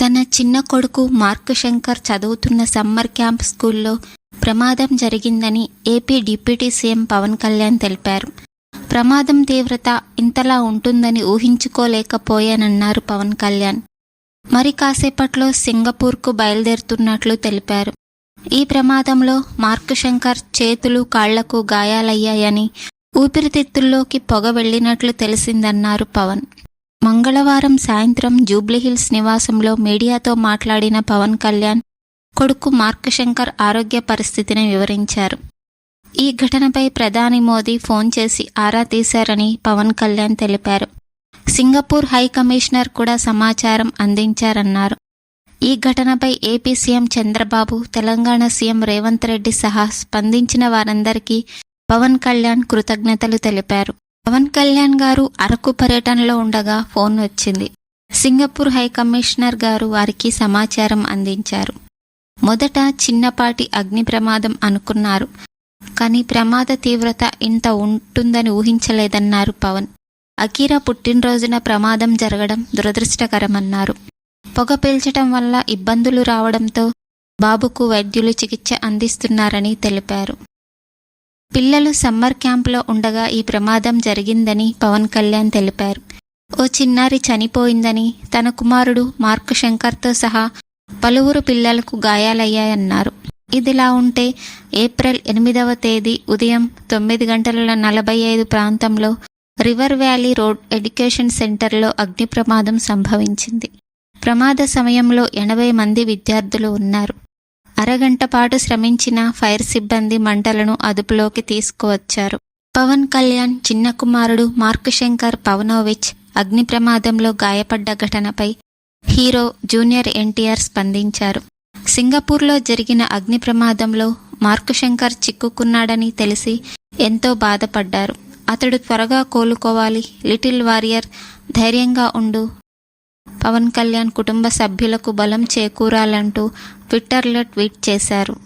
తన చిన్న కొడుకు మార్క్ శంకర్ చదువుతున్న సమ్మర్ క్యాంప్ స్కూల్లో ప్రమాదం జరిగిందని AP deputy CM Pawan Kalyan తెలిపారు. ప్రమాదం తీవ్రత ఇంతలా ఉంటుందని ఊహించుకోలేకపోయానన్నారు పవన్ కళ్యాణ్. మరి కాసేపట్లో సింగపూర్కు బయలుదేరుతున్నట్లు తెలిపారు. ఈ ప్రమాదంలో మార్క్ శంకర్ చేతులు కాళ్ళకు గాయాలయ్యాయని ఊపిరితిత్తుల్లోకి పొగ వెళ్ళినట్లు తెలిసిందన్నారు పవన్. మంగళవారం సాయంత్రం జూబ్లీహిల్స్ నివాసంలో మీడియాతో మాట్లాడిన పవన్ కళ్యాణ్ కొడుకు మార్క్ శంకర్ ఆరోగ్య పరిస్థితిని వివరించారు. ఈ ఘటనపై ప్రధాని మోదీ ఫోన్ చేసి ఆరా తీశారని పవన్ కళ్యాణ్ తెలిపారు. సింగపూర్ హై కమిషనర్ కూడా సమాచారం అందించారన్నారు. ఈ ఘటనపై AP CM Chandrababu Telangana CM Revanth Reddy సహా స్పందించిన వారందరికీ పవన్ కళ్యాణ్ కృతజ్ఞతలు తెలిపారు. పవన్ కళ్యాణ్ గారు అరకు పర్యటనలో ఉండగా ఫోన్ వచ్చింది. సింగపూర్ హై కమిషనర్ గారు వారికి సమాచారం అందించారు. మొదట చిన్నపాటి అగ్ని ప్రమాదం అనుకున్నారు. కానీ ప్రమాద తీవ్రత ఇంత ఉంటుందని ఊహించలేదన్నారు పవన్. అకీరా పుట్టినరోజున ప్రమాదం జరగడం దురదృష్టకరమన్నారు. పొగ పీల్చటం వల్ల ఇబ్బందులు రావడంతో బాబుకు వైద్యులు చికిత్స అందిస్తున్నారని తెలిపారు. పిల్లలు సమ్మర్ క్యాంపులో ఉండగా ఈ ప్రమాదం జరిగిందని పవన్ కళ్యాణ్ తెలిపారు. ఓ చిన్నారి చనిపోయిందని తన కుమారుడు మార్క్ శంకర్తో సహా పలువురు పిల్లలకు గాయాలయ్యాయన్నారు. ఇదిలా ఉంటే ఏప్రిల్ ఎనిమిదవ తేదీ ఉదయం తొమ్మిది గంటల నలభై ఐదు ప్రాంతంలో రివర్ వ్యాలీ రోడ్ ఎడ్యుకేషన్ సెంటర్లో అగ్ని ప్రమాదం సంభవించింది. ప్రమాద సమయంలో ఎనభై మంది విద్యార్థులు ఉన్నారు. అరగంట పాటు శ్రమించిన ఫైర్ సిబ్బంది మంటలను అదుపులోకి తీసుకువచ్చారు. పవన్ కళ్యాణ్ చిన్న కుమారుడు మార్క్ శంకర్ పవనోవిచ్ అగ్ని ప్రమాదంలో గాయపడ్డ ఘటనపై హీరో జూనియర్ ఎన్టీఆర్ స్పందించారు. సింగపూర్లో జరిగిన అగ్ని ప్రమాదంలో మార్క్ శంకర్ చిక్కుకున్నాడని తెలిసి ఎంతో బాధపడ్డారు. అతడు త్వరగా కోలుకోవాలి లిటిల్ వారియర్ ధైర్యంగా ఉండు పవన్ కళ్యాణ్ కుటుంబ సభ్యులకు బలం చేకూరాలంటూ ట్విట్టర్లో ట్వీట్ చేశారు.